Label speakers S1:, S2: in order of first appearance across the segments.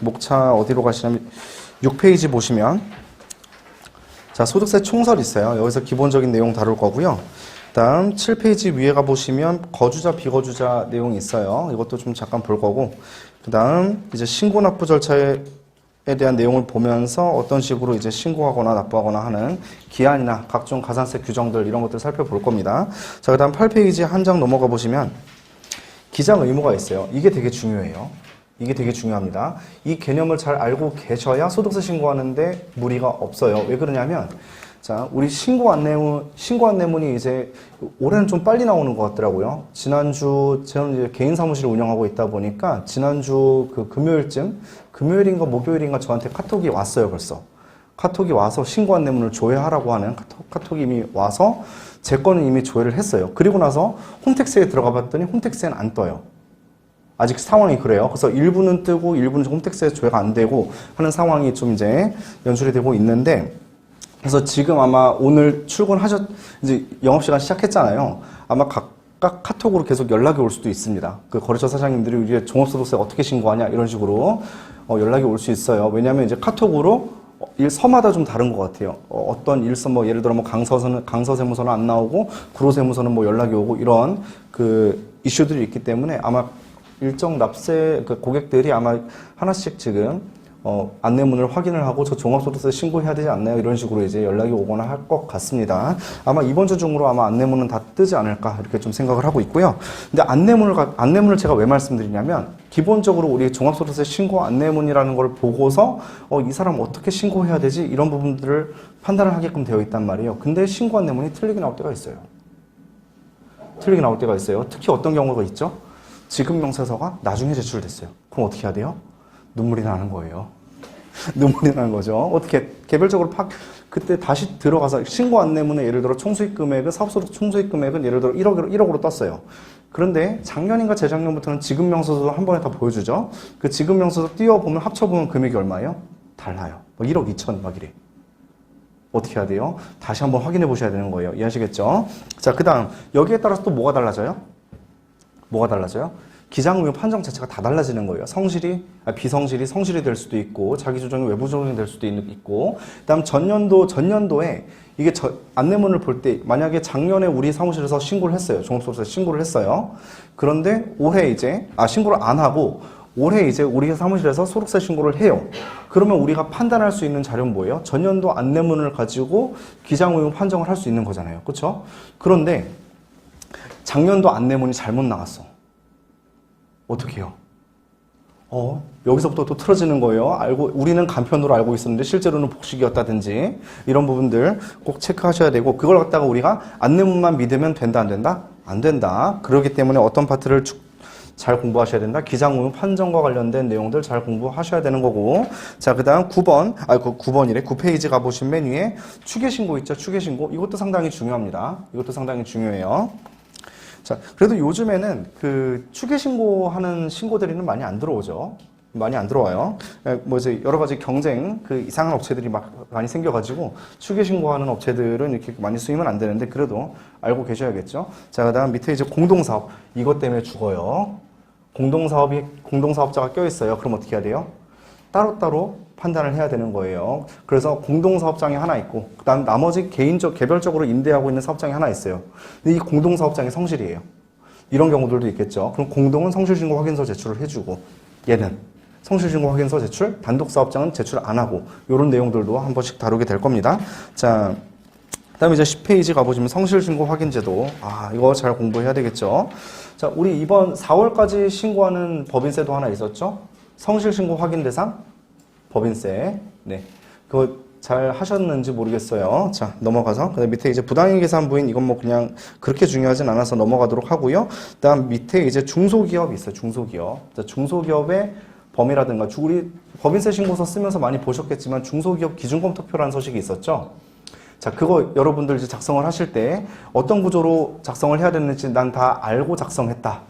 S1: 목차 어디로 가시냐면 6페이지 보시면 자 소득세 총설 있어요. 여기서 기본적인 내용 다룰 거고요. 다음 7페이지 위에 가 보시면 거주자 비거주자 내용이 있어요. 이것도 좀 잠깐 볼 거고 그 다음 이제 신고 납부 절차에 대한 내용을 보면서 어떤 식으로 이제 신고하거나 납부하거나 하는 기한이나 각종 가산세 규정들 이런 것들 살펴볼 겁니다. 자, 그 다음 8페이지 한 장 넘어가 보시면 기장 의무가 있어요. 이게 되게 중요해요. 이게 되게 중요합니다. 이 개념을 잘 알고 계셔야 소득세 신고하는데 무리가 없어요. 왜 그러냐면, 자, 우리 신고 안내문, 신고 안내문이 이제 올해는 좀 빨리 나오는 것 같더라고요. 지난주, 저는 이제 개인 사무실을 운영하고 있다 보니까 지난주 그 금요일쯤, 금요일인가 목요일인가 저한테 카톡이 왔어요, 벌써. 카톡이 와서 신고 안내문을 조회하라고 하는 카톡, 카톡이 이미 와서 제 거는 이미 조회를 했어요. 그리고 나서 홈택스에 들어가 봤더니 홈택스에는 안 떠요. 아직 상황이 그래요. 그래서 일부는 뜨고 일부는 홈택스에 조회가 안 되고 하는 상황이 좀 이제 연출이 되고 있는데 그래서 지금 아마 오늘 출근하셨 이제 영업 시간 시작했잖아요. 아마 각각 카톡으로 계속 연락이 올 수도 있습니다. 그 거래처 사장님들이 우리 종합소득세 어떻게 신고하냐 이런 식으로 어, 연락이 올 수 있어요. 왜냐하면 이제 카톡으로 어, 일 서마다 좀 다른 것 같아요. 어, 떤 일서 뭐 예를 들어 뭐 강서서는 강서 세무서는 안 나오고 구로 세무서는 뭐 연락이 오고 이런 그 이슈들이 있기 때문에 아마 일정 납세 그 고객들이 아마 하나씩 지금 어, 안내문을 확인을 하고 저 종합소득세 신고해야 되지 않나요? 이런 식으로 이제 연락이 오거나 할 것 같습니다. 아마 이번 주 중으로 아마 안내문은 다 뜨지 않을까 이렇게 좀 생각을 하고 있고요. 근데 안내문을 가- 안내문을 제가 왜 말씀드리냐면 기본적으로 우리 종합소득세 신고 안내문이라는 걸 보고서 어, 이 사람 어떻게 신고해야 되지 이런 부분들을 판단을 하게끔 되어 있단 말이에요. 근데 신고 안내문이 틀리게 나올 때가 있어요. 틀리게 나올 때가 있어요. 특히 어떤 경우가 있죠? 지급 명세서가 나중에 제출됐어요. 그럼 어떻게 해야 돼요? 눈물이 나는 거예요. 눈물이 나는 거죠. 어떻게 개별적으로 팍 그때 다시 들어가서 신고 안내문에 예를 들어 총수익 금액은 사업소득 총수익 금액은 예를 들어 1억으로 1억으로 떴어요. 그런데 작년인가 재작년부터는 지급 명세서 한 번에 다 보여주죠. 그 지급 명세서 띄워 보면 합쳐 보면 금액이 얼마예요? 달라요. 뭐 1억 2천 막 이래. 어떻게 해야 돼요? 다시 한번 확인해 보셔야 되는 거예요. 이해하시겠죠? 자, 그 다음, 여기에 따라서 또 뭐가 달라져요? 뭐가 달라져요? 기장의무 판정 자체가 다 달라지는 거예요. 성실이, 아, 비성실이 성실이 될 수도 있고, 자기 조정이 외부 조정이 될 수도 있- 있고, 그 다음 전년도, 전년도에 이게 저, 안내문을 볼 때, 만약에 작년에 우리 사무실에서 신고를 했어요. 종합소득세 신고를 했어요. 그런데 올해 이제, 아, 신고를 안 하고, 올해 이제 우리 사무실에서 소득세 신고를 해요. 그러면 우리가 판단할 수 있는 자료는 뭐예요? 전년도 안내문을 가지고 기장의무 판정을 할 수 있는 거잖아요. 그렇죠? 그런데 작년도 안내문이 잘못 나갔어. 어떻게 해요? 어, 여기서부터 또 틀어지는 거예요. 알고, 우리는 간편으로 알고 있었는데 실제로는 복식이었다든지 이런 부분들 꼭 체크하셔야 되고 그걸 갖다가 우리가 안내문만 믿으면 된다, 안 된다? 안 된다. 그렇기 때문에 어떤 파트를 쭉잘 공부하셔야 된다. 기장의무 판정과 관련된 내용들 잘 공부하셔야 되는 거고. 자, 그 다음 9번, 아, 그 9번이래. 9페이지 가보신 맨 위에 추계신고 있죠? 추계신고. 이것도 상당히 중요합니다. 이것도 상당히 중요해요. 자, 그래도 요즘에는 그 추계 신고하는 신고들이는 많이 안 들어오죠. 많이 안 들어와요. 에, 뭐 이제 여러 가지 경쟁 그 이상한 업체들이 막 많이 생겨가지고 추계 신고하는 업체들은 이렇게 많이 쓰이면 안 되는데 그래도 알고 계셔야겠죠. 자, 그다음 밑에 이제 공동사업 이것 때문에 죽어요. 공동사업이 공동사업자가 껴 있어요. 그럼 어떻게 해야 돼요? 따로따로 판단을 해야 되는 거예요. 그래서 공동사업장이 하나 있고, 그다음 나머지 개인적, 개별적으로 임대하고 있는 사업장이 하나 있어요. 근데 이 공동사업장이 성실이에요. 이런 경우들도 있겠죠. 그럼 공동은 성실신고 확인서 제출을 해주고, 얘는 성실신고 확인서 제출, 단독사업장은 제출 안 하고, 이런 내용들도 한 번씩 다루게 될 겁니다. 자, 그다음에 이제 10페이지 가보시면 성실신고 확인제도 아 이거 잘 공부해야 되겠죠. 자 우리 이번 4월까지 신고하는 법인세도 하나 있었죠. 성실신고 확인 대상 법인세 네 그거 잘 하셨는지 모르겠어요. 자 넘어가서 그다음 밑에 이제 부당행 계산부인 이건 뭐 그냥 그렇게 중요하진 않아서 넘어가도록 하고요. 그다음 밑에 이제 중소기업 있어요. 중소기업 자, 중소기업의 범위라든가 주- 우리 법인세 신고서 쓰면서 많이 보셨겠지만 중소기업 기준검토표라는 서식이 있었죠. 자, 그거 여러분들 이제 작성을 하실 때 어떤 구조로 작성을 해야 되는지 난 다 알고 작성했다.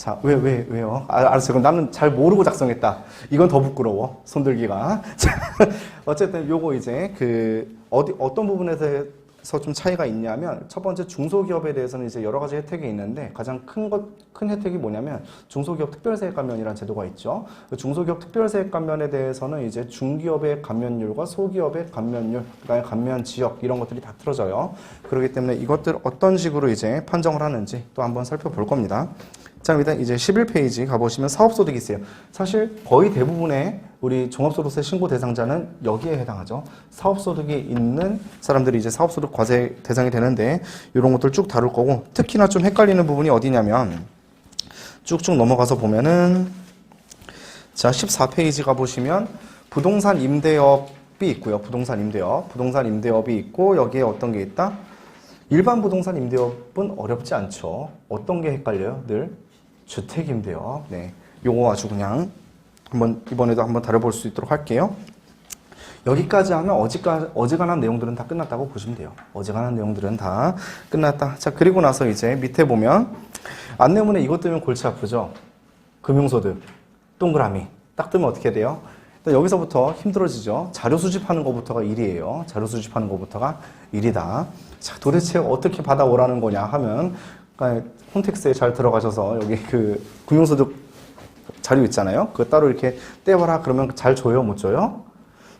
S1: 자, 왜, 왜, 왜요? 아, 알았어요. 그럼 나는 잘 모르고 작성했다. 이건 더 부끄러워. 손들기가. 자, 어쨌든 요거 이제 그, 어디, 어떤 부분에서 좀 차이가 있냐면 첫 번째 중소기업에 대해서는 이제 여러 가지 혜택이 있는데 가장 큰 것, 큰 혜택이 뭐냐면 중소기업 특별세액 감면이라는 제도가 있죠. 그 중소기업 특별세액 감면에 대해서는 이제 중기업의 감면율과 소기업의 감면율, 그 다음에 감면 지역 이런 것들이 다 틀어져요. 그렇기 때문에 이것들 어떤 식으로 이제 판정을 하는지 또 한번 살펴볼 겁니다. 자, 일단 이제 11페이지 가보시면 사업소득이 있어요. 사실 거의 대부분의 우리 종합소득세 신고 대상자는 여기에 해당하죠. 사업소득이 있는 사람들이 이제 사업소득 과세 대상이 되는데 이런 것들 쭉 다룰 거고 특히나 좀 헷갈리는 부분이 어디냐면 쭉쭉 넘어가서 보면은 자 14페이지 가보시면 부동산 임대업이 있고요. 부동산 임대업, 부동산 임대업이 있고 여기에 어떤 게 있다? 일반 부동산 임대업은 어렵지 않죠. 어떤 게 헷갈려요? 늘 주택 임대업. 네. 요거 아주 그냥 한번 이번에도 한번 다뤄볼 수 있도록 할게요. 여기까지 하면 어지가, 어지간한 내용들은 다 끝났다고 보시면 돼요. 어지간한 내용들은 다 끝났다. 자, 그리고 나서 이제 밑에 보면 안내문에 이것 뜨면 골치 아프죠? 금융소득, 동그라미. 딱 뜨면 어떻게 돼요? 여기서부터 힘들어지죠. 자료 수집하는 것부터가 일이에요. 자료 수집하는 것부터가 일이다. 자, 도대체 어떻게 받아오라는 거냐 하면, 그러니까 홈택스에 잘 들어가셔서 여기 그 금융소득 자료 있잖아요. 그거 따로 이렇게 떼와라 그러면 잘 줘요? 못 줘요?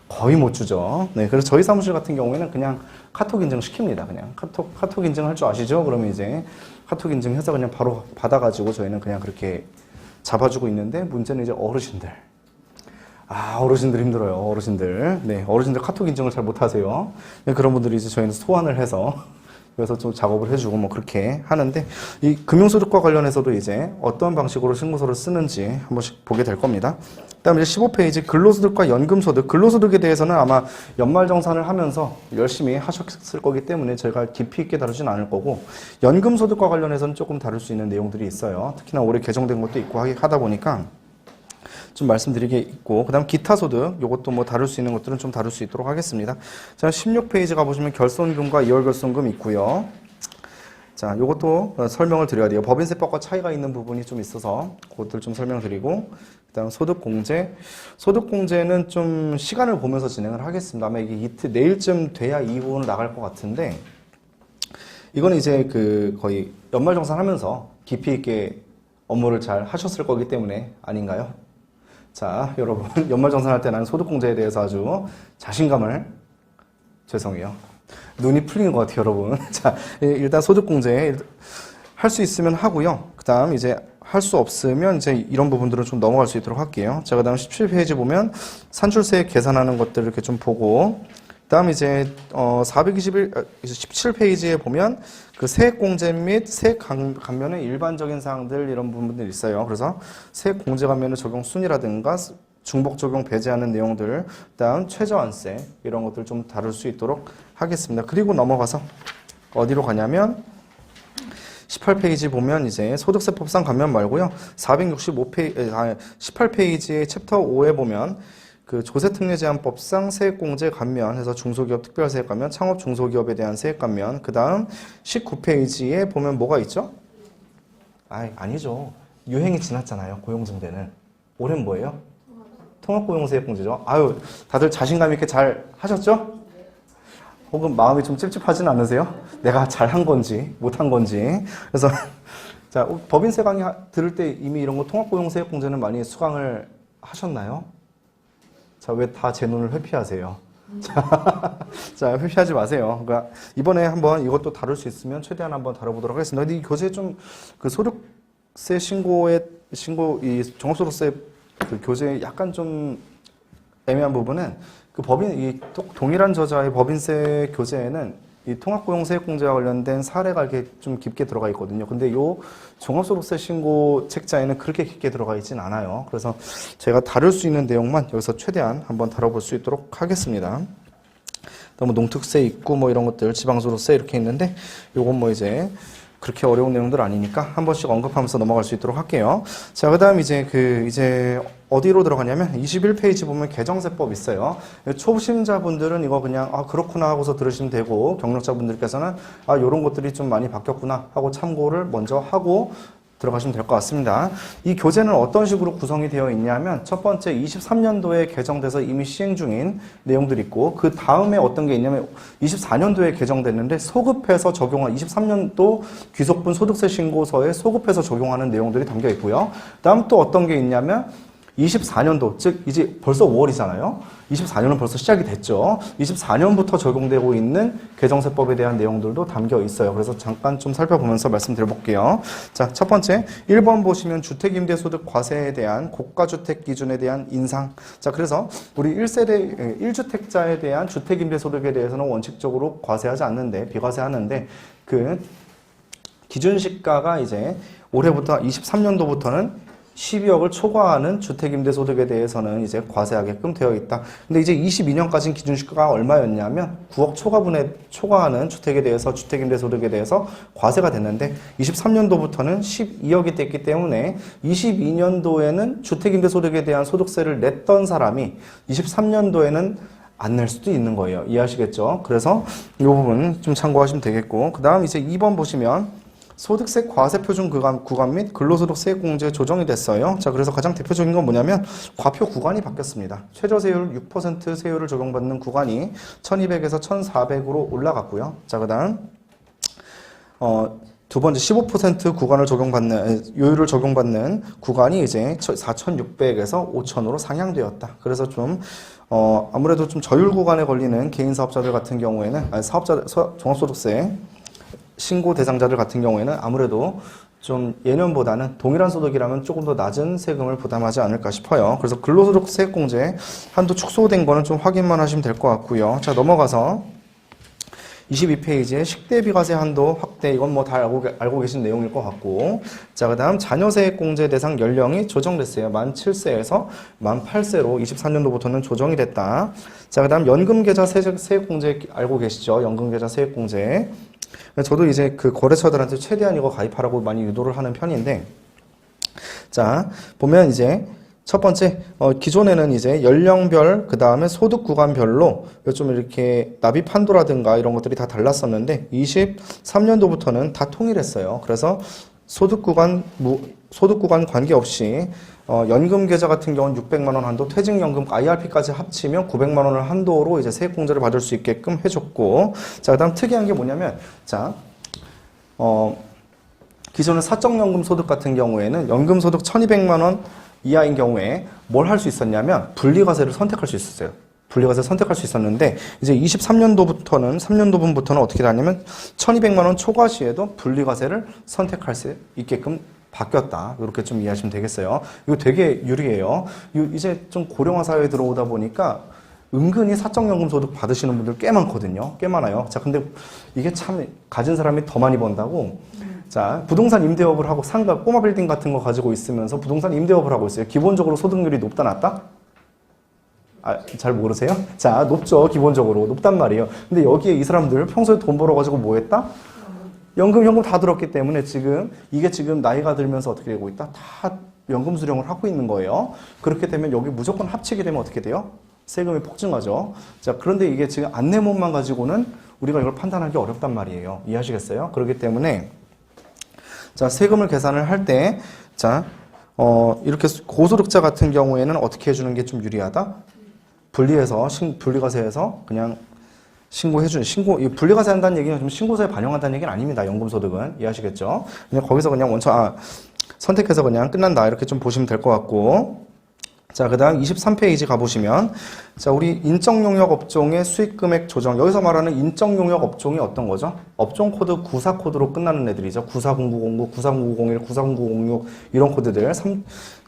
S1: 거의 못 주죠. 네, 그래서 저희 사무실 같은 경우에는 그냥 카톡 인증 시킵니다. 그냥 카톡 카톡 인증 할 줄 아시죠? 그러면 이제 카톡 인증해서 그냥 바로 받아가지고 저희는 그냥 그렇게 잡아주고 있는데 문제는 이제 어르신들. 아 어르신들 힘들어요. 어르신들. 네, 어르신들 카톡 인증을 잘 못하세요. 네, 그런 분들이 이제 저희는 소환을 해서 그래서 좀 작업을 해주고 뭐 그렇게 하는데 이 금융소득과 관련해서도 이제 어떤 방식으로 신고서를 쓰는지 한 번씩 보게 될 겁니다. 그다음에 이제 15페이지 근로소득과 연금소득 근로소득에 대해서는 아마 연말정산을 하면서 열심히 하셨을 거기 때문에 저희가 깊이 있게 다루진 않을 거고 연금소득과 관련해서는 조금 다룰 수 있는 내용들이 있어요. 특히나 올해 개정된 것도 있고 하다 보니까 좀 말씀드리게 있고 그다음 기타 소득 요것도 뭐 다룰 수 있는 것들은 좀 다룰 수 있도록 하겠습니다. 자, 16페이지 가 보시면 결손금과 이월 결손금 있고요. 자, 요것도 어, 설명을 드려야 돼요. 법인세법과 차이가 있는 부분이 좀 있어서 그것들 좀 설명드리고 그다음 소득공제. 소득공제는 좀 시간을 보면서 진행을 하겠습니다. 아마 이게 이틀 내일쯤 돼야 이 부분을 나갈 것 같은데 이거는 이제 그 거의 연말정산 하면서 깊이 있게 업무를 잘 하셨을 거기 때문에 아닌가요? 자, 여러분 연말정산할 때 나는 소득공제에 대해서 아주 자신감을 죄송해요. 눈이 풀리는 것 같아요, 여러분. 자, 예, 일단 소득공제 할 수 있으면 하고요. 그 다음 이제 할 수 없으면 이제 이런 부분들은 좀 넘어갈 수 있도록 할게요. 자, 그 다음 17페이지 보면 산출세 계산하는 것들 이렇게 좀 보고, 그 다음 이제, 어, 421, 17페이지에 보면 그 세액공제 및 세액 감- 감면의 일반적인 사항들 이런 부분들이 있어요. 그래서 세액공제 감면의 적용 순이라든가 중복 적용 배제하는 내용들, 그다음 최저한세 이런 것들 좀 다룰 수 있도록 하겠습니다. 그리고 넘어가서 어디로 가냐면 18페이지 보면 이제 소득세법상 감면 말고요. 465페이지, 아, 18페이지의 챕터 5에 보면 그 조세특례제한법상 세액공제 감면 해서 중소기업 특별세액 감면, 창업 중소기업에 대한 세액 감면. 그 다음 19페이지에 보면 뭐가 있죠? 아, 아니죠. 유행이 지났잖아요. 고용증대는. 올해는 뭐예요? 통합고용세액공제죠. 아유, 다들 자신감 있게 잘 하셨죠? 혹은 마음이 좀 찝찝하진 않으세요? 내가 잘한 건지, 못한 건지. 그래서, 자, 법인세 강의 하- 들을 때 이미 이런 거 통합고용세액공제는 많이 수강을 하셨나요? 자, 왜 다 제 눈을 회피하세요? 자, 자, 회피하지 마세요. 그러니까 이번에 한번 이것도 다룰 수 있으면 최대한 한번 다뤄보도록 하겠습니다. 근데 이 교재 좀 그 소득세 신고의 신고 이 종합소득세 그 교재 약간 좀 애매한 부분은 그 법인 이 도- 동일한 저자의 법인세 교재에는 이 통합고용 세액공제와 관련된 사례가 이렇게 좀 깊게 들어가 있거든요. 근데 요 종합소득세 신고 책자에는 그렇게 깊게 들어가 있진 않아요. 그래서 제가 다룰 수 있는 내용만 여기서 최대한 한번 다뤄볼 수 있도록 하겠습니다. 너무 농특세 있고 뭐 이런 것들 지방소득세 이렇게 있는데 요건 뭐 이제 그렇게 어려운 내용들 아니니까 한 번씩 언급하면서 넘어갈 수 있도록 할게요. 자, 그다음 이제 그 이제 어디로 들어가냐면 21페이지 보면 개정세법 있어요. 초심자분들은 이거 그냥 아 그렇구나 하고서 들으시면 되고 경력자분들께서는 아 요런 것들이 좀 많이 바뀌었구나 하고 참고를 먼저 하고 들어가시면 될 것 같습니다. 이 교재는 어떤 식으로 구성이 되어 있냐면 첫 번째 23년도에 개정돼서 이미 시행 중인 내용들이 있고 그 다음에 어떤 게 있냐면 24년도에 개정됐는데 소급해서 적용한 23년도 귀속분 소득세 신고서에 소급해서 적용하는 내용들이 담겨 있고요. 다음 또 어떤 게 있냐면 24년도, 즉, 이제 벌써 5월이잖아요? 24년은 벌써 시작이 됐죠? 24년부터 적용되고 있는 개정세법에 대한 내용들도 담겨 있어요. 그래서 잠깐 좀 살펴보면서 말씀드려볼게요. 자, 첫 번째, 1번 보시면 주택임대소득 과세에 대한 고가주택 기준에 대한 인상. 자, 그래서 우리 1세대, 1주택자에 대한 주택임대소득에 대해서는 원칙적으로 과세하지 않는데, 비과세하는데, 그 기준 시가가 이제 올해부터 23년도부터는 12억을 초과하는 주택임대소득에 대해서는 이제 과세하게끔 되어 있다. 근데 이제 22년까지는 기준시가가 얼마였냐면 9억 초과분에 초과하는 주택에 대해서 주택임대소득에 대해서 과세가 됐는데 23년도부터는 12억이 됐기 때문에 22년도에는 주택임대소득에 대한 소득세를 냈던 사람이 23년도에는 안낼 수도 있는 거예요. 이해하시겠죠? 그래서 이 부분 좀 참고하시면 되겠고 그 다음 이제 2번 보시면 소득세 과세 표준 구간, 구간 및 근로소득 세액 공제 조정이 됐어요. 자, 그래서 가장 대표적인 건 뭐냐면 과표 구간이 바뀌었습니다. 최저세율 6% 세율을 적용받는 구간이 1200에서 1400으로 올라갔고요. 자, 그다음 어, 두 번째 15% 구간을 적용받는 요율을 적용받는 구간이 이제 4,600에서 5,000으로 상향되었다. 그래서 좀 어, 아무래도 좀 저율 구간에 걸리는 개인 사업자들 같은 경우에는 아니, 사업자 서- 종합소득세 신고 대상자들 같은 경우에는 아무래도 좀 예년보다는 동일한 소득이라면 조금 더 낮은 세금을 부담하지 않을까 싶어요. 그래서 근로소득 세액공제 한도 축소된 거는 좀 확인만 하시면 될 것 같고요. 자 넘어가서 22페이지에 식대비과세 한도 확대 이건 뭐 다 알고, 계- 알고 계신 내용일 것 같고 자 그 다음 자녀세액공제 대상 연령이 조정됐어요. 만 7세에서 만 8세로 24년도부터는 조정이 됐다. 자 그 다음 연금계좌 세액- 세액공제 알고 계시죠? 연금계좌 세액공제 저도 이제 그 거래처들한테 최대한 이거 가입하라고 많이 유도를 하는 편인데, 자, 보면 이제 첫 번째, 어, 기존에는 이제 연령별, 그 다음에 소득 구간별로 좀 이렇게 납입 한도라든가 이런 것들이 다 달랐었는데, 23년도부터는 다 통일했어요. 그래서 소득 구간, 무, 소득 구간 관계없이 어, 연금 계좌 같은 경우는 600만 원 한도, 퇴직연금 IRP까지 합치면 900만 원을 한도로 이제 세액 공제를 받을 수 있게끔 해줬고, 자 그다음 특이한 게 뭐냐면, 자, 어, 기존의 사적연금 소득 같은 경우에는 연금 소득 1,200만 원 이하인 경우에 뭘 할 수 있었냐면 분리과세를 선택할 수 있었어요. 분리과세 선택할 수 있었는데 이제 23년도부터는 3년도분부터는 어떻게 되냐면 1,200만 원 초과 시에도 분리과세를 선택할 수 있게끔 바뀌었다. 이렇게 좀 이해하시면 되겠어요. 이거 되게 유리해요. 이- 이제 좀 고령화 사회에 들어오다 보니까 은근히 사적연금 소득 받으시는 분들 꽤 많거든요. 꽤 많아요. 자, 근데 이게 참 가진 사람이 더 많이 번다고. 자, 부동산 임대업을 하고 상가 꼬마 빌딩 같은 거 가지고 있으면서 부동산 임대업을 하고 있어요. 기본적으로 소득률이 높다 낮다? 아, 잘 모르세요? 자, 높죠. 기본적으로. 높단 말이에요. 근데 여기에 이 사람들 평소에 돈 벌어 가지고 뭐 했다? 연금, 현금 다 들었기 때문에 지금 이게 지금 나이가 들면서 어떻게 되고 있다? 다 연금 수령을 하고 있는 거예요. 그렇게 되면 여기 무조건 합치게 되면 어떻게 돼요? 세금이 폭증하죠. 자, 그런데 이게 지금 안내문만 가지고는 우리가 이걸 판단하기 어렵단 말이에요. 이해하시겠어요? 그렇기 때문에 자, 세금을 계산을 할 때, 자, 어, 이렇게 고소득자 같은 경우에는 어떻게 해주는 게 좀 유리하다? 분리해서, 신, 분리과세해서 그냥 신고해주는, 신고, 이 분리과세 한다는 얘기는 좀 신고서에 반영한다는 얘기는 아닙니다. 연금소득은. 이해하시겠죠? 그냥 거기서 그냥 원천, 아, 선택해서 그냥 끝난다. 이렇게 좀 보시면 될 것 같고. 자, 그 다음 23페이지 가보시면, 자, 우리 인적용역 업종의 수익금액 조정. 여기서 말하는 인적용역 업종이 어떤 거죠? 업종 코드 94 코드로 끝나는 애들이죠. 940909, 940901, 940906 이런 코드들. 삼-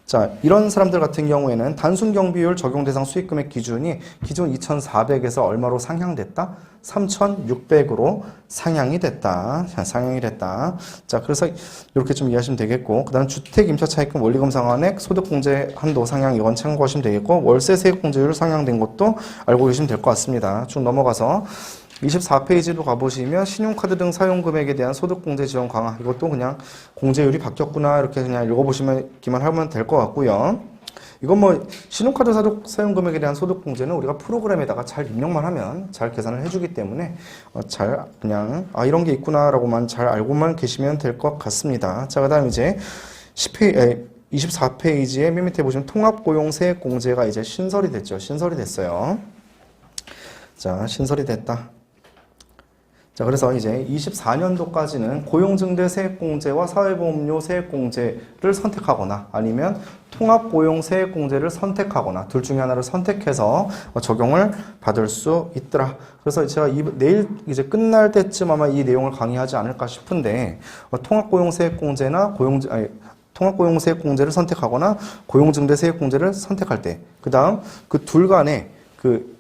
S1: 자, 이런 사람들 같은 경우에는 단순 경비율 적용 대상 수익금액 기준이 기존 2,400에서 얼마로 상향됐다? 3,600으로 상향이 됐다. 자, 상향이 됐다. 자, 그래서 이렇게 좀 이해하시면 되겠고, 그 다음 주택 임차 차익금 원리금 상환액 소득공제 한도 상향 이건 참고하시면 되겠고, 월세 세액 공제율 상향된 것도 알고 계시면 될 것 같습니다. 쭉 넘어가서 24페이지로 가보시면 신용카드 등 사용금액에 대한 소득공제 지원 강화 이것도 그냥 공제율이 바뀌었구나 이렇게 그냥 읽어보시기만 하면 될 것 같고요. 이건 뭐 신용카드 사용, 사용 금액에 대한 소득 공제는 우리가 프로그램에다가 잘 입력만 하면 잘 계산을 해주기 때문에 어, 잘 그냥 아 이런 게 있구나라고만 잘 알고만 계시면 될 것 같습니다. 자 그다음 이제 10페이, 에, 24페이지에 맨 밑에 보시면 통합고용세액 공제가 이제 신설이 됐죠. 신설이 됐어요. 자 신설이 됐다. 자, 그래서 이제 24년도까지는 고용증대 세액공제와 사회보험료 세액공제를 선택하거나 아니면 통합고용 세액공제를 선택하거나 둘 중에 하나를 선택해서 적용을 받을 수 있더라. 그래서 제가 이, 내일 이제 끝날 때쯤 아마 이 내용을 강의하지 않을까 싶은데 어, 통합고용 세액공제나 고용 아니, 통합고용 세액공제를 선택하거나 고용증대 세액공제를 선택할 때, 그 다음 그 둘 간에 그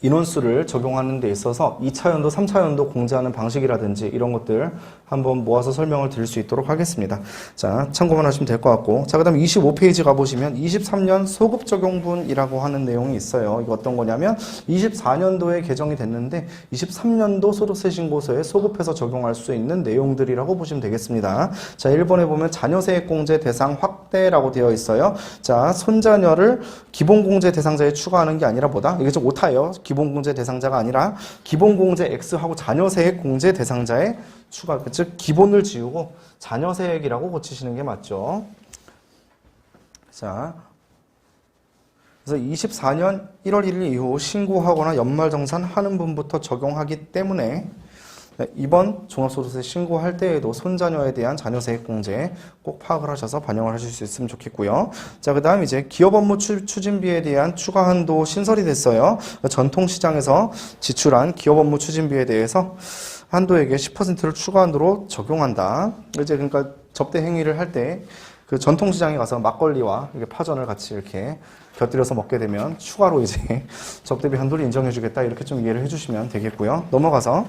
S1: 인원수를 적용하는 데 있어서 2차연도, 3차연도 공제하는 방식이라든지 이런 것들 한번 모아서 설명을 드릴 수 있도록 하겠습니다. 자, 참고만 하시면 될 것 같고. 자, 그 다음 25페이지 가보시면 23년 소급 적용분이라고 하는 내용이 있어요. 이거 어떤 거냐면 24년도에 개정이 됐는데 23년도 소득세 신고서에 소급해서 적용할 수 있는 내용들이라고 보시면 되겠습니다. 자, 1번에 보면 자녀세액 공제 대상 확대라고 되어 있어요. 자, 손자녀를 기본공제 대상자에 추가하는 게 아니라 뭐다? 이게 좀 오타예요. 기본공제 대상자가 아니라 기본공제 X하고 자녀세액 공제 대상자에 추가, 즉 기본을 지우고 자녀세액이라고 고치시는 게 맞죠. 자, 그래서 24년 1월 1일 이후 신고하거나 연말정산 하는 분부터 적용하기 때문에 이번 종합소득세 신고할 때에도 손자녀에 대한 자녀세액 공제 꼭 파악을 하셔서 반영을 하실 수 있으면 좋겠고요. 자, 그 다음 이제 기업 업무 추, 추진비에 대한 추가 한도 신설이 됐어요. 전통시장에서 지출한 기업 업무 추진비에 대해서 한도에게 10%를 추가 한도로 적용한다. 이제 그러니까 접대 행위를 할 때 그 전통시장에 가서 막걸리와 이렇게 파전을 같이 이렇게 곁들여서 먹게 되면 추가로 이제 접대비 한도를 인정해주겠다 이렇게 좀 이해를 해주시면 되겠고요. 넘어가서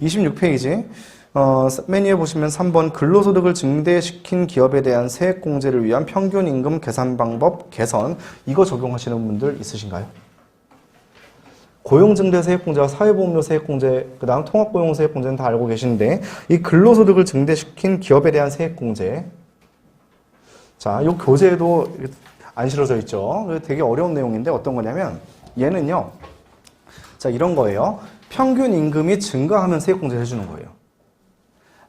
S1: 26페이지 어, 맨 위에 보시면 3번 근로소득을 증대시킨 기업에 대한 세액 공제를 위한 평균 임금 계산 방법 개선 이거 적용하시는 분들 있으신가요? 고용증대 세액공제와 사회보험료 세액공제, 그 다음 통합고용 세액공제는 다 알고 계시는데, 이 근로소득을 증대시킨 기업에 대한 세액공제. 자, 요 교재에도 안 실어져 있죠. 되게 어려운 내용인데 어떤 거냐면, 얘는요, 자, 이런 거예요. 평균 임금이 증가하면 세액공제를 해주는 거예요.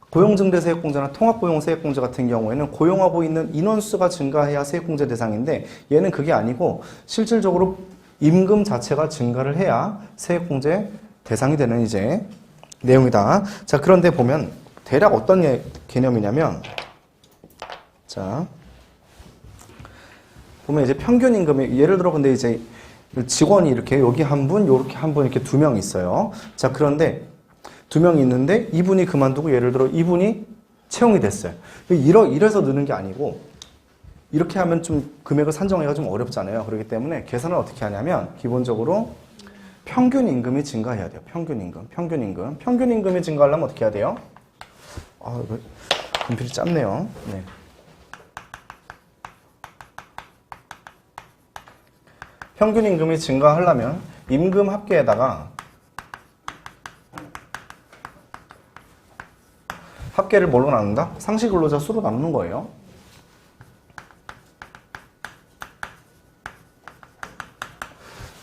S1: 고용증대 세액공제나 통합고용 세액공제 같은 경우에는 고용하고 있는 인원수가 증가해야 세액공제 대상인데 얘는 그게 아니고 실질적으로 임금 자체가 증가를 해야 세액공제 대상이 되는 이제 내용이다. 자, 그런데 보면 대략 어떤 예- 개념이냐면 자, 보면 이제 평균 임금이 예를 들어 근데 이제 직원이 이렇게 여기 한 분, 요렇게 한 분 이렇게 두 명 있어요. 자, 그런데 두 명이 있는데 이분이 그만두고 예를 들어 이분이 채용이 됐어요. 이러, 이래서 느는 게 아니고 이렇게 하면 좀 금액을 산정하기가 좀 어렵잖아요. 그렇기 때문에 계산을 어떻게 하냐면 기본적으로 평균 임금이 증가해야 돼요. 평균 임금, 평균 임금. 평균 임금이 증가하려면 어떻게 해야 돼요? 아, 이거 분필이 짧네요. 네. 평균 임금이 증가하려면 임금 합계에다가 합계를 뭘로 나눈다? 상시 근로자 수로 나누는 거예요.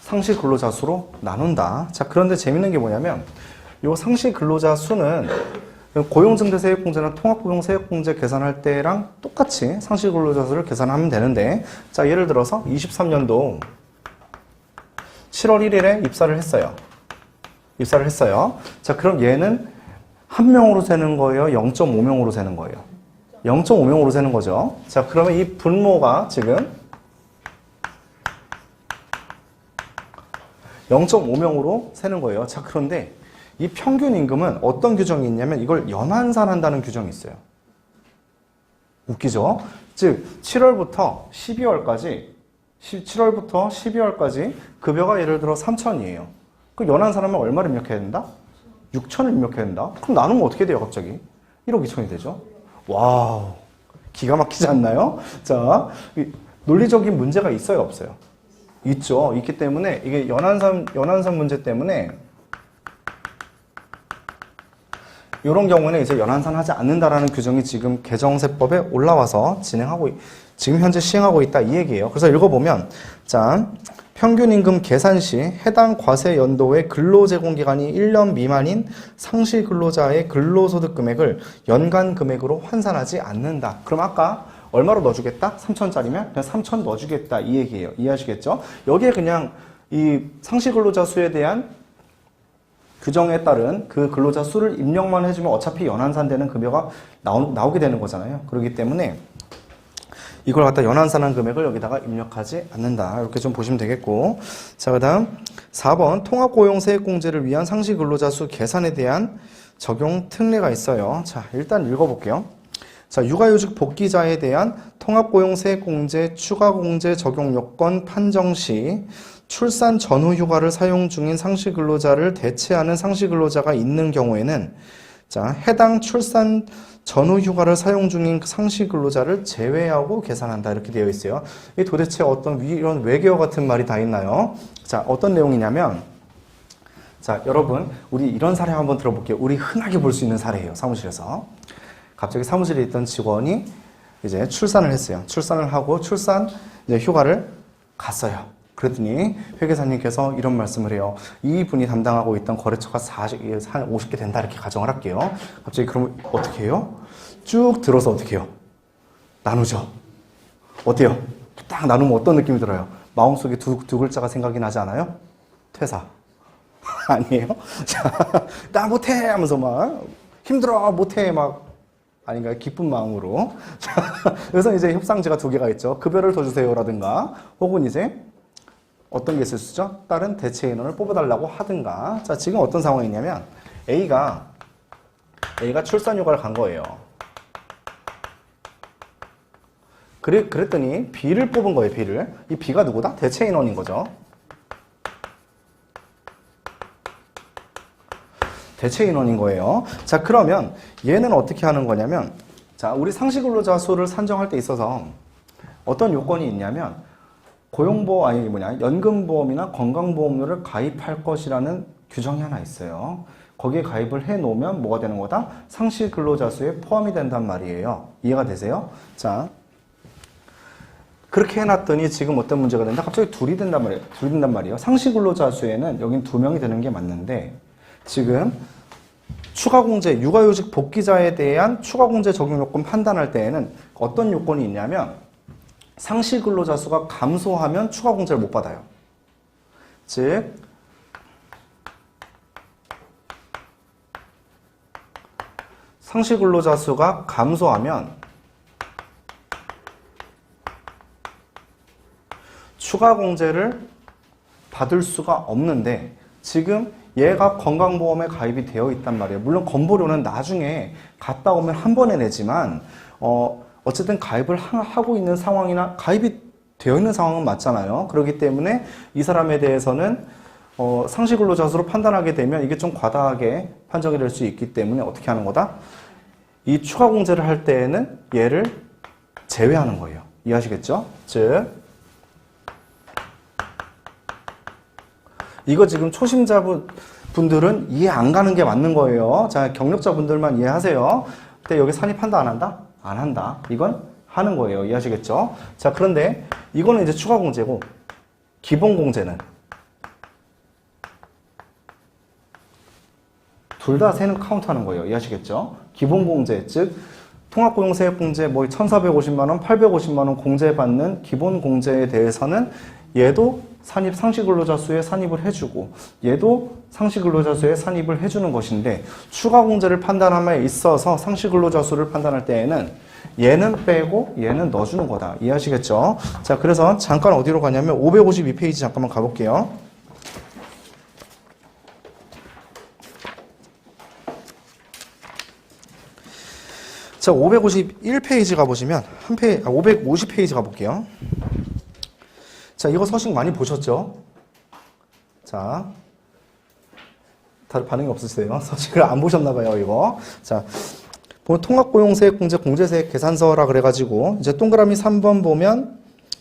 S1: 상시 근로자 수로 나눈다. 자, 그런데 재밌는 게 뭐냐면 이 상시 근로자 수는 고용증대 세액공제나 통합고용 세액공제 계산할 때랑 똑같이 상시 근로자 수를 계산하면 되는데 자, 예를 들어서 23년도 7월 1일에 입사를 했어요. 입사를 했어요. 자, 그럼 얘는 한 명으로 세는 거예요? 0.5명으로 세는 거예요? 0.5명으로 세는 거죠. 자, 그러면 이 분모가 지금 0.5명으로 세는 거예요. 자, 그런데 이 평균 임금은 어떤 규정이 있냐면 이걸 연환산한다는 규정이 있어요. 웃기죠? 즉, 7월부터 12월까지 7월부터 12월까지 급여가 예를 들어 3천이에요. 그 연환산하면 얼마를 입력해야 된다? 6천을 입력해야 된다? 그럼 나누면 어떻게 돼요, 갑자기? 1억 2천이 되죠? 와우. 기가 막히지 않나요? 자, 이 논리적인 문제가 있어요, 없어요? 있죠. 있기 때문에 이게 연한선, 연한선 문제 때문에 이런 경우는 이제 연한산 하지 않는다라는 규정이 지금 개정세법에 올라와서 진행하고, 있- 지금 현재 시행하고 있다 이 얘기예요. 그래서 읽어보면 자 평균 임금 계산 시 해당 과세 연도의 근로 제공 기간이 1년 미만인 상시 근로자의 근로소득 금액을 연간 금액으로 환산하지 않는다. 그럼 아까 얼마로 넣어주겠다? 3천짜리면 그냥 3천 넣어주겠다 이 얘기예요. 이해하시겠죠? 여기에 그냥 이 상시 근로자 수에 대한 규정에 따른 그 근로자 수를 입력만 해주면 어차피 연한산되는 급여가 나오, 나오게 되는 거잖아요. 그렇기 때문에 이걸 갖다 연한산한 금액을 여기다가 입력하지 않는다. 이렇게 좀 보시면 되겠고. 자, 그 다음 4번 통합고용세액공제를 위한 상시 근로자 수 계산에 대한 적용 특례가 있어요. 자, 일단 읽어볼게요. 자, 육아휴직 복귀자에 대한 통합고용세액공제 추가공제 적용 요건 판정 시 출산 전후 휴가를 사용 중인 상시 근로자를 대체하는 상시 근로자가 있는 경우에는 자, 해당 출산 전후 휴가를 사용 중인 상시 근로자를 제외하고 계산한다. 이렇게 되어 있어요. 이 도대체 어떤 위- 이런 외계어 같은 말이 다 있나요? 자, 어떤 내용이냐면 자, 여러분, 우리 이런 사례 한번 들어볼게요. 우리 흔하게 볼 수 있는 사례예요. 사무실에서. 갑자기 사무실에 있던 직원이 이제 출산을 했어요. 출산을 하고 출산 휴가를 갔어요. 그랬더니 회계사님께서 이런 말씀을 해요. 이 분이 담당하고 있던 거래처가 40, 한 50개 된다 이렇게 가정을 할게요. 갑자기 그러면 어떻게 해요? 쭉 들어서 어떻게 해요? 나누죠. 어때요? 딱 나누면 어떤 느낌이 들어요? 마음속에 두, 두 글자가 생각이 나지 않아요? 퇴사. 아니에요? 자, 나 못해! 하면서 막 힘들어! 못해! 막 아닌가요? 기쁜 마음으로. 자, 그래서 이제 협상지가 두 개가 있죠. 급여를 더 주세요라든가 혹은 이제 어떤 게 있을 수 있죠? 다른 대체 인원을 뽑아달라고 하든가. 자, 지금 어떤 상황이냐면 A가 A가 출산 휴가를 간 거예요. 그래, 그랬더니 B를 뽑은 거예요, B를. 이 B가 누구다? 대체 인원인 거죠. 대체 인원인 거예요. 자, 그러면 얘는 어떻게 하는 거냐면, 자, 우리 상시 근로자 수를 산정할 때 있어서 어떤 요건이 있냐면, 고용보험, 아니, 뭐냐, 연금보험이나 건강보험료를 가입할 것이라는 규정이 하나 있어요. 거기에 가입을 해 놓으면 뭐가 되는 거다? 상시 근로자 수에 포함이 된단 말이에요. 이해가 되세요? 자, 그렇게 해놨더니 지금 어떤 문제가 된다? 갑자기 둘이 된단 말이에요. 둘이 된단 말이에요. 상시 근로자 수에는 여긴 두 명이 되는 게 맞는데, 지금 추가 공제, 육아휴직 복귀자에 대한 추가 공제 적용 요건 판단할 때에는 어떤 요건이 있냐면 상시 근로자 수가 감소하면 추가 공제를 못 받아요. 즉 상시 근로자 수가 감소하면 추가 공제를 받을 수가 없는데 지금 얘가 건강보험에 가입이 되어 있단 말이에요. 물론 건보료는 나중에 갔다 오면 한 번에 내지만 어 어쨌든 가입을 하- 하고 있는 상황이나 가입이 되어 있는 상황은 맞잖아요. 그렇기 때문에 이 사람에 대해서는 어 상시 근로자 수로 판단하게 되면 이게 좀 과다하게 판정이 될 수 있기 때문에 어떻게 하는 거다? 이 추가 공제를 할 때에는 얘를 제외하는 거예요. 이해하시겠죠? 즉 이거 지금 초심자분 분들은 이해 안 가는 게 맞는 거예요. 자, 경력자분들만 이해하세요. 근데 여기 산입한다 안 한다? 안 한다. 이건 하는 거예요. 이해하시겠죠? 자, 그런데 이거는 이제 추가 공제고 기본 공제는 둘 다 세는 카운트 하는 거예요. 이해하시겠죠? 기본 공제 즉 통합고용세액공제 뭐 1,450만 원, 850만 원 공제받는 기본 공제에 대해서는 얘도 산입 상시 근로자 수에 산입을 해주고 얘도 상시 근로자 수에 산입을 해주는 것인데 추가 공제를 판단함에 있어서 상시 근로자 수를 판단할 때에는 얘는 빼고 얘는 넣어주는 거다 이해하시겠죠? 자 그래서 잠깐 어디로 가냐면 552페이지 잠깐만 가볼게요. 자, 551페이지 가보시면, 한 페이, 아, 550페이지 가볼게요. 자, 이거 서식 많이 보셨죠? 자, 다들 반응이 없으세요? 서식을 안 보셨나봐요, 이거. 자, 뭐 통합고용세액 공제 공제세액 계산서라 그래가지고, 이제 동그라미 3번 보면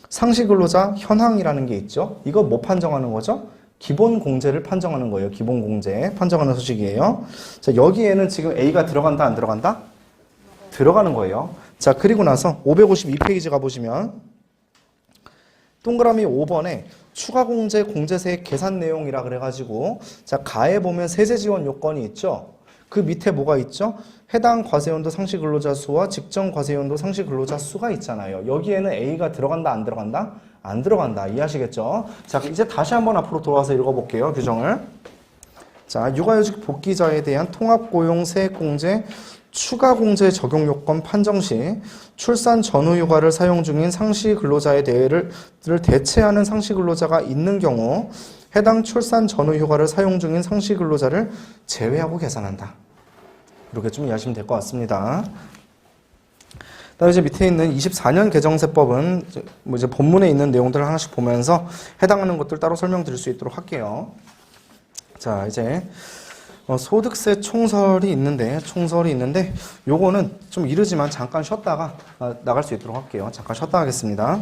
S1: 상시근로자 현황이라는 게 있죠? 이거 뭐 판정하는 거죠? 기본 공제를 판정하는 거예요. 기본 공제 판정하는 서식이에요. 자, 여기에는 지금 A가 들어간다, 안 들어간다? 들어가는 거예요. 자, 그리고 나서 552페이지 가보시면 동그라미 5번에 추가 공제 공제세 계산 내용이라 그래가지고 자 가에 보면 세제 지원 요건이 있죠. 그 밑에 뭐가 있죠? 해당 과세연도 상시 근로자 수와 직전 과세연도 상시 근로자 수가 있잖아요. 여기에는 A가 들어간다 안 들어간다? 안 들어간다. 이해하시겠죠? 자 이제 다시 한번 앞으로 돌아와서 읽어볼게요. 규정을. 자 육아휴직 복귀자에 대한 통합고용 세액공제 추가 공제 적용 요건 판정 시 출산 전후 휴가를 사용 중인 상시 근로자의 대회를 를 대체하는 상시 근로자가 있는 경우 해당 출산 전후 휴가를 사용 중인 상시 근로자를 제외하고 계산한다. 이렇게 좀 이해하시면 될 것 같습니다. 그다음에 이제 밑에 있는 24년 개정세법은 뭐 이제 본문에 있는 내용들을 하나씩 보면서 해당하는 것들 따로 설명드릴 수 있도록 할게요. 자, 이제 어, 소득세 총설이 있는데 총설이 있는데 요거는 좀 이르지만 잠깐 쉬었다가 어, 나갈 수 있도록 할게요. 잠깐 쉬었다 하겠습니다.